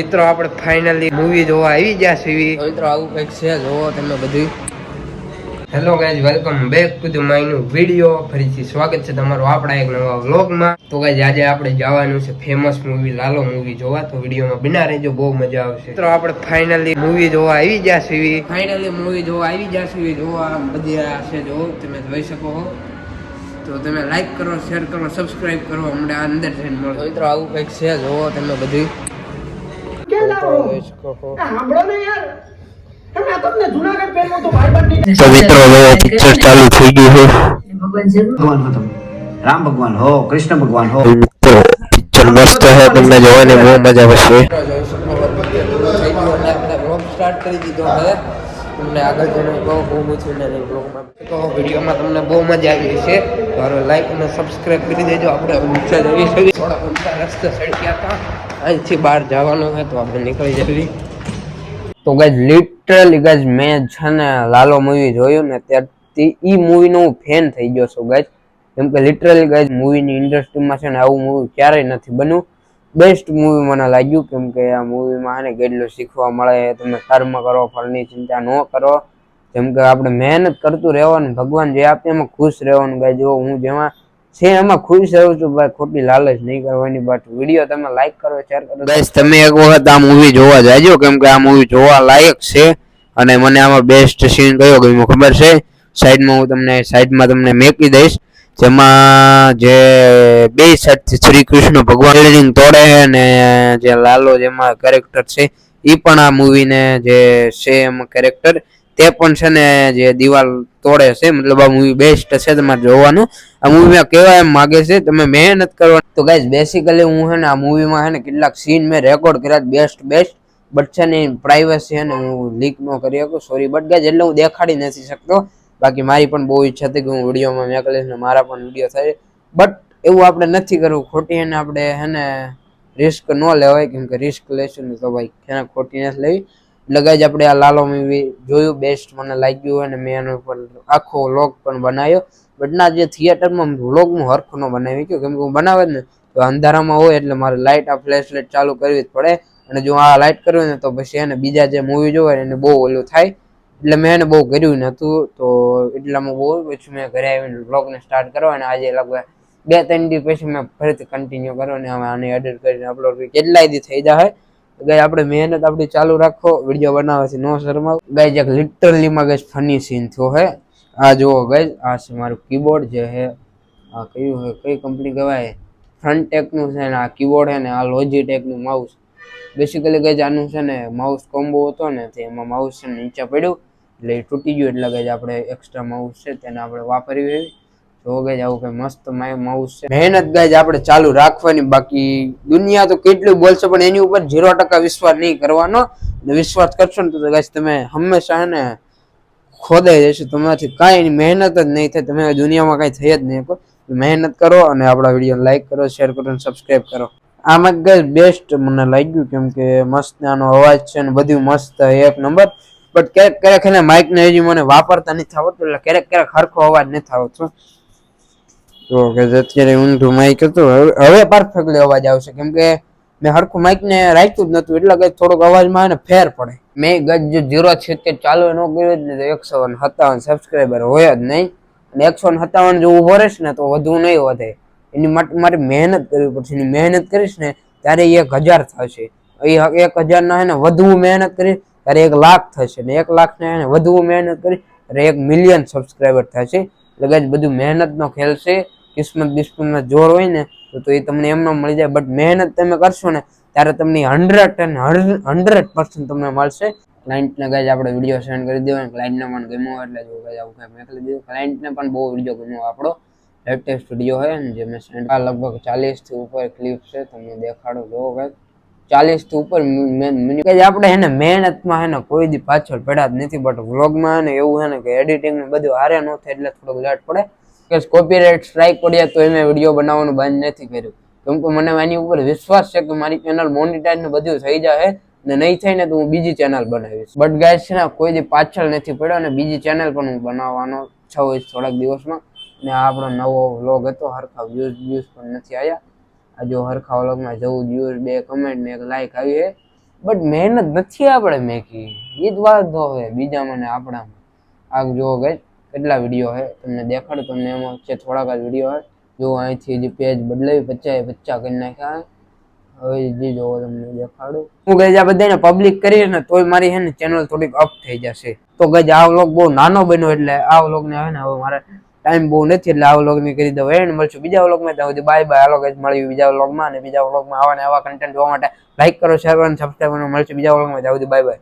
મિત્રો આપણે finally movie જોવા આવી ગયા છીએ. મિત્રો આવું કંઈક છે જોવો તમે બધું. Hello guys welcome back to the my new video ફરીથી સ્વાગત છે તમારું આપણા એક નવા વ્લોગમાં તો ગાઈઝ આજે આપણે જવાનું છે ફેમસ મૂવી લાલો મૂવી જોવા. તો વિડીયોમાં બિના રહેજો બહુ મજા આવશે. મિત્રો આપણે ફાઇનલી મૂવી જોવા આવી ગયા છીએ. ફાઇનલી મૂવી જોવા આવી જશે જોવા બધી આ છે જો તમે જોઈ શકો છો તો તમે લાઈક કરો શેર કરો સબસ્ક્રાઈબ કરો હમણાં અંદર જઈને મળો. મિત્રો આવું કંઈક છે જોવો તમે બધું જોઈ શકો છો સાંભળો ને યાર તમે આ તમને જુનાગઢ પહેરવો તો મિત્રો હવે પિક્ચર ચાલુ થઈ ગયું છે. ભગવાન હો તમે. રામ ભગવાન હો કૃષ્ણ ભગવાન હો. મિત્રો પિક્ચર મસ્ત છે તમને જોવાની બહુ મજા આવશે. સ્ટાર્ટ કરી દીધો હવે તમને આગળ જઈને કહો બહુ મૂછું ને બ્લોગમાં તો વિડીયોમાં તમને બહુ મજા આવી છે તો હવે લાઈક અને સબસ્ક્રાઇબ કરી દેજો. આપણે ઊંચા જઈ શકીએ થોડા ઊંચા રસ્તે સડક્યા હતા. અહીંથી બહાર જવાનું છે તો આપણે નીકળી જઈએ. તો ગાઈઝ લિટરલી ગાઈઝ મેં છે ને લાલો મૂવી જોયું ને ત્યારથી એ મૂવીનો હું ફેન થઈ ગયો છું ગાઈઝ કેમ કે લિટરલી ગાઈઝ મૂવીની ઇન્ડસ્ટ્રીમાં છે ને આવું મૂવી ક્યારેય નથી બન્યું. બેસ્ટ મૂવી મને લાગ્યું, કેમ કે આ મૂવીમાં ને કેટલું શીખવા મળે, તમે કર્મ કરો, ફળની ચિંતા ન કરો. જેમ કે આપણે મહેનત કરતું રહેવાનું, ભગવાન જે આપે એમાં ખુશ રહેવાનું ગાય જો હું જેમાં છે, એમાં ખુશ રહું છું, ભાઈ, ખોટી લાલચ નહીં કરવાની બટ વીડિયો તમે લાઈક કરો શેર કરો. ગાઈસ તમે એક વખત આ મૂવી જોવા જાજો, કેમ કે આ મૂવી જોવા લાયક છે અને મને આમાં બેસ્ટ સીન કયો ગમ્યો, ખબર છે? સાઈડમાં હું તમને સાઈડમાં તમને મેકી દઈશ, જેમાં જે બે સાઈડથી શ્રી કૃષ્ણ ભગવાન બિલ્ડિંગ તોડે અને જે લાલો જેમાં કેરેક્ટર છે એ પણ આ મૂવીને જે છે એમાં કેરેક્ટર તે પણ છે ને જે દિવાલ તોડે છે, મતલબ આ મૂવી બેસ્ટ છે તમારે જોવાનું. આ મૂવીમાં કેવા એમ માગે છે, તમે મહેનત કરો. તો ગાઈઝ બેસિકલી હું છે ને આ મૂવીમાં છે ને કેટલાક સીન મેં રેકોર્ડ કર્યા બેસ્ટ બેસ્ટ બટ છે ને પ્રાઇવસી છે ને હું લીક ન કરી શકું સોરી બટ ગાઈઝ એટલે હું દેખાડી નથી શકતો. બાકી મારી પણ બહુ ઈચ્છા હતી કે હું વિડીયોમાં મેં કરીશ ને મારા પણ વીડિયો થાય. બટ એવું આપણે નથી કરવું. ખોટી એને આપણે હે ને રિસ્ક ન લેવાય. કેમ કે રિસ્ક લેશું ને તો ભાઈ એને ખોટી નથી લેવી. એટલે જ આપણે આ લાલો મૂવી જોયું બેસ્ટ મને લાગ્યું અને મેં એનો ઉપર આખો વ્લોગ પણ બનાવ્યો. બટ ના, જે થિયેટરમાં વ્લોગ હું હરખો ન બનાવી. ગયો કેમ કે હું બનાવે જ ને, તો અંધારામાં હોય એટલે મારે લાઇટ આ ફ્લેશ લાઇટ ચાલુ કરવી જ પડે. અને જો આ લાઇટ કરવી ને, તો પછી એને બીજા જે મૂવી જોવે એને બહુ ઓલું થાય. એટલે મેં એને બહુ કર્યું નહોતું, તો એટલામાં બહુ પછી મેં ઘરે આવીને વ્લોગને સ્ટાર્ટ કરો અને આજે લગભગ બે ત્રણ દી પછી મેં ફરીથી કન્ટિન્યુ કરો અને હવે આને એડિટ કરીને અપલોડ કરી કેટલાય દી થઈ જાય. ગાય આપણે મહેનત આપણી ચાલુ રાખો, વીડિયો બનાવવાથી નો શરમાવ. ગાય એક લિટરલીમાં ગાય ફની સીન થયો હે. આ જુઓ ગાય આ છે મારું કીબોર્ડ જે છે આ કયું હે, કઈ કંપની કહેવાય? ફ્રન્ટેકનું છે ને આ કીબોર્ડ છે ને, આ લોજીટેકનું માઉસ બેસિકલી ગાય આનું છે ને માઉસ કોમ્બો હતો ને, તે એમાં માઉસ છે નીચે પડ્યું. એટલે એ તૂટી ગયું, એટલે ગાય આપણે એક્સ્ટ્રા માઉસ છે તેને આપણે વાપરી તો ગાય આવું કઈ મસ્ત માઉસ છે. મહેનત ગાય આપણે ચાલુ રાખવાની, બાકી દુનિયા તો કેટલું બોલશે, પણ એની ઉપર ઝીરો ટકા વિશ્વાસ નહીં કરવાનો. વિશ્વાસ કરશો ને તો ગાય તમે હંમેશા એને ખોદાઈ જશો. તમારાથી કાંઈ મહેનત જ નહીં થાય. તમે દુનિયામાં કાંઈ થઈ જ નહીં શકો. મહેનત કરો અને આપણા વીડિયો લાઈક કરો શેર કરો અને સબસ્ક્રાઈબ કરો. આમાં ગઈ બેસ્ટ મને લાગ્યું કેમ કે મસ્ત આનો અવાજ છે ને બધું મસ્ત એક નંબર બટ ક્યારેક ક્યારેક એને માઇક ને હજી મને વાપરતા નથી આવડતું, એટલે ક્યારેક ક્યારેક હરખો અવાજ નથી આવતો. તો અત્યારે ઊંધું માઇક હતું, હવે- પરફેક્ટલી અવાજ આવશે. કેમ કે મેં હરખું માઇક ને રાખ્યું જ નતું એટલે કે થોડોક અવાજમાં એને ફેર પડે. મેં ગજ ઝીરો છે ચાલુ ન કર્યો જ નહીં તો એકસો સત્તાવન સબસ્ક્રાઈબર હોય જ નહીં. અને એકસો સત્તાવન જો ઊભો રહેશ ને તો વધુ નહીં વધે. એની માટે મારે મહેનત કરવી પડશે. એની મહેનત કરીશ ને ત્યારે એક હજાર થશે. એ એક હજાર ના ને વધુ મહેનત કરીશ, ત્યારે એક લાખ થશે. ને એક લાખ ને વધુ મહેનત કરીશ, ત્યારે એક મિલિયન સબસ્ક્રાઈબર થશે. એટલે બધું મહેનતનો ખેલ છે. કિસ્મત બિસ્મતમાં જોર હોય ને, તો એ તમને એમનો મળી જાય. બટ મહેનત તમે કરશો ને, ત્યારે તમને હંડ્રેડ એન્ડ હંડ્રેડ પર્સન્ટ તમને મળશે. ક્લાયન્ટને ગાય આપણે વીડિયો સેન્ડ કરી દેવો ક્લાયન્ટને પણ ગમ્યો એટલે જો ગાય આવું કંઈ મોકલી દીધું. ક્લાયન્ટને પણ બહુ વીડિયો ગમ્યો આપણો. લેટેસ્ટ વીડિયો હોય ને, જે મેં સેન્ડ આ લગભગ ચાલીસથી ઉપર ક્લિપ છે, તમને દેખાડો. જોવો ગાય ચાલીસથી ઉપર મિનિટ કે આપણે એને મહેનતમાં એને કોઈ દી પાછળ પડ્યા જ નથી બટ વ્લોગમાં એને એવું છે ને કે એડિટિંગ ને બધું હારે ન થાય એટલે થોડોક લેટ પડે. કે કોપીરાઇટ સ્ટ્રાઇક પડ્યા તો એમે વીડિયો બનાવવાનું બંધ નથી કર્યું. કેમ કે મને એની ઉપર વિશ્વાસ છે કે મારી ચેનલ મોનિટાઈઝ ને બધું થઈ જાય ને નહીં થાય ને તો હું બીજી ચેનલ બનાવીશ. બટ ગાઈસ છે કોઈ દી પાછળ નથી પડ્યો અને બીજી ચેનલ પણ હું બનાવવાનો છું થોડાક દિવસમાં. ને આપણો નવો વ્લોગ હતો, હરખા વ્યૂઝ વ્યૂઝ પણ નથી આવ્યા આ જો હરખા વ્લોગમાં જવું વ્યૂઝ બે કમેન્ટ ને એક લાઇક આવી છે બટ મહેનત નથી આપણે મેકી. એ જ વાત તો હવે બીજામાં ને આપણામાં. આગ જોવો ગઈ કેટલા વીડિયો છે તમને દેખાડું, તમને એમાં છે થોડાક જ વીડિયો છે જો અહીંથી જે પેજ બદલાવી પચાસ પચા કરી નાખ્યા હવે જે જોવો તમને દેખાડું. હું ગઈ આ બધાને પબ્લિક કરીએ ને તોય મારી છે ને ચેનલ થોડીક અપ થઈ જશે. તો ગઈ આ વ્લોગ બહુ નાનો બન્યો એટલે આ વ્લોગને હવે ને હવે મારે ટાઈમ બહુ નથી એટલે આ વ્લોગને કરી દઉં. એન્ડ મળશું બીજા વ્લોગમાં ત્યાં સુધી બાય બાય હાલો ગઈ મળ્યું બીજા વ્લોગમાં અને બીજા વ્લોગમાં આવા ને આવા કન્ટેન્ટ જોવા માટે. લાઈક કરો શેર કરો અને સબસ્ક્રાઈબ કરો. મળશું બીજા વ્લોગમાં ત્યાં સુધી બાય બાય